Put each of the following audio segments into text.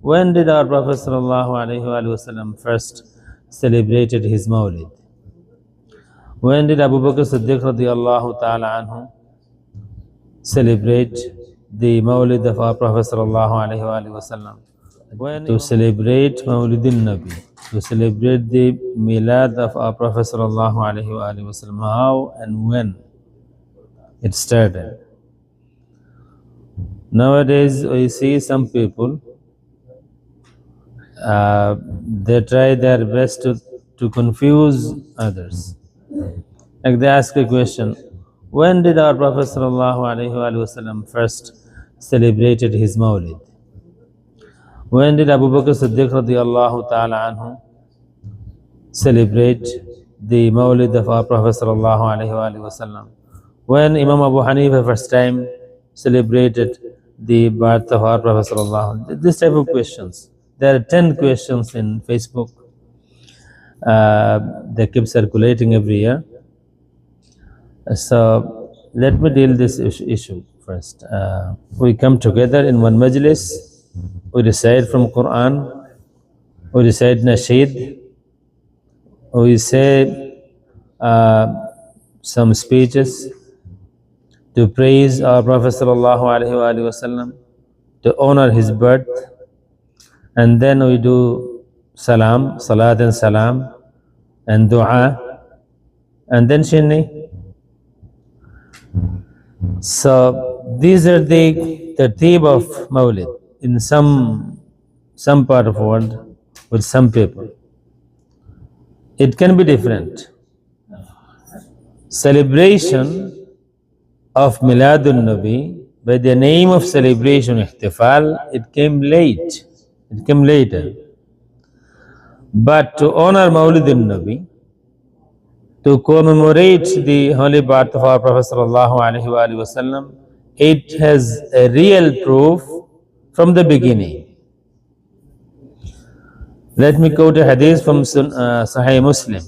When did our Prophet wasallam first celebrated his Mawlid? When did Abu Bakr Siddiq radiallahu ta'ala anhu celebrate the Mawlid of our Prophet wasallam? When to celebrate Mawlidin Nabi, to celebrate the Milad of our Prophet wasallam, how and when it started. Nowadays, we see some people, uh, they try their best to, to confuse others. Like they ask a question, when did our Prophet wasallam first celebrated his Mawlid? When did Abu Bakr Siddiq radiallahu ta'ala anhu celebrate the Mawlid of our Prophet wasallam? When Imam Abu Hanifa first time celebrated the birth of our Prophet alaihi This type of questions. There are 10 questions in Facebook. Uh, they keep circulating every year. So let me deal this issue first. Uh, we come together in one majlis. We recite from Quran. We recite nasheed. We say uh, some speeches to praise our Prophet sallallahu alaihi wasallam, to honor his birth, and then we do salam, salat and salam, and dua, and then shinni. So these are the tertib of Mawlid in some some part of world with some people. It can be different. Celebration of Miladun Nabi by the name of celebration ihtifal, it came late. It came later. But to honor Mawlidun Nabi, to commemorate the holy birth of our Prophet wasallam, it has a real proof from the beginning. Let me quote a hadith from uh, Sahih Muslim.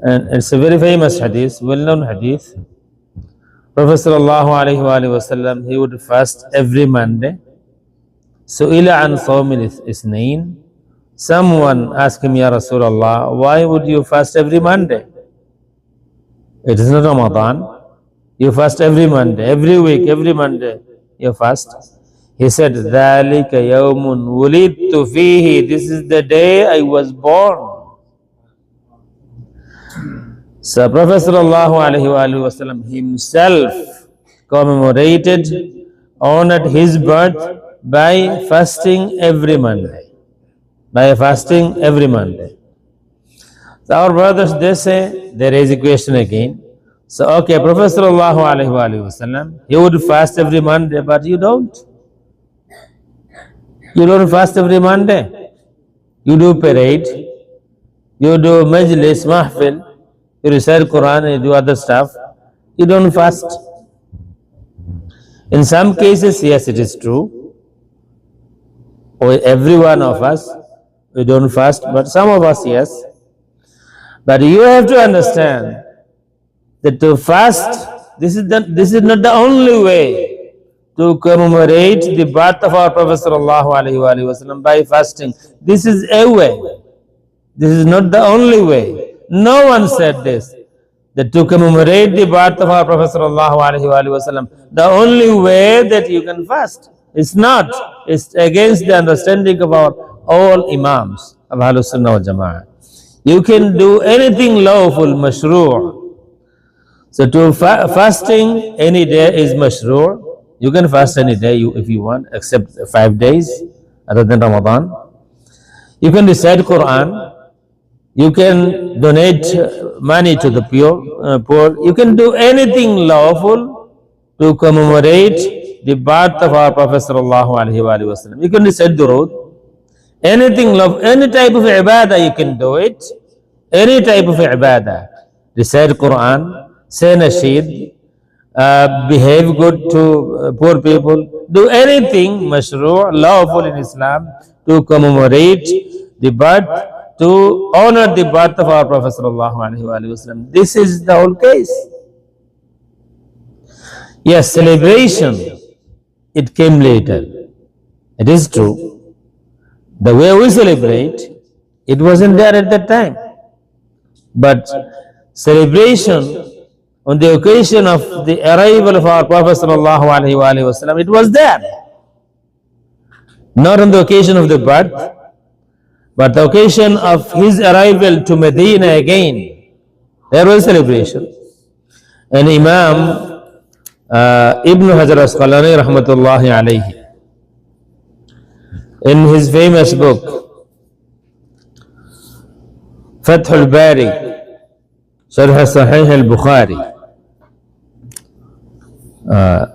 And it's a very famous hadith, well-known hadith. Prophet sallallahu he would fast every Monday. Su'ila an sawmin isnain. Someone asked him, Ya Rasulullah, why would you fast every Monday? It is not Ramadan. You fast every Monday, every week, every Monday you fast. He said, ذَلِكَ يَوْمٌ وُلِدْتُ فِيهِ This is the day I was born. So Prophet sallallahu alaihi wasallam himself commemorated, honored his birth by fasting every Monday. By fasting every Monday. So our brothers, they say, they raise a question again. So, okay, Prophet sallallahu alaihi wasallam, he would fast every Monday, but you don't. You don't fast every Monday. You do parade, you do majlis, mahfil, you recite Quran, you do other stuff. You don't fast. In some cases, yes, it is true. Every one of us, we don't fast, but some of us, yes. But you have to understand that to fast, this is, the, this is not the only way to commemorate the birth of our Prophet wasallam by fasting. This is a way. This is not the only way. No one said this. That to commemorate the birth of our Prophet wasallam, the only way that you can fast. It's not. It's against the understanding of our all Imams of Ahlus Sunnah wal Jama'ah. You can do anything lawful, mashru'. So to fa- fasting any day is mashru'. You can fast any day you, if you want, except five days other than Ramadan. You can recite Quran. You can donate money to the. Uh, poor. You can do anything lawful to commemorate the birth of our Prophet sallallahu alaihi wasallam. You can recite Durud. Anything love, any type of ibadah you can do it. Any type of ibadah. Recite Quran, say nasheed, uh, behave good to uh, poor people. Do anything mashru' lawful in Islam to commemorate the birth, to honor the birth of our Prophet sallallahu alaihi wasallam. This is the whole case. Yes, celebration, it came later. It is true. The way we celebrate, it wasn't there at that time. But celebration on the occasion of the arrival of our Prophet wasallam, it was there. Not on the occasion of the birth, but the occasion of his arrival to Medina again. There was celebration. And Imam Ibn Hajar Asqalani rahmatullahi alayhi in his famous book Fath al-Bari Sharh Sahih al-Bukhari uh,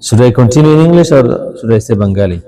should I continue in English or should I say Bengali?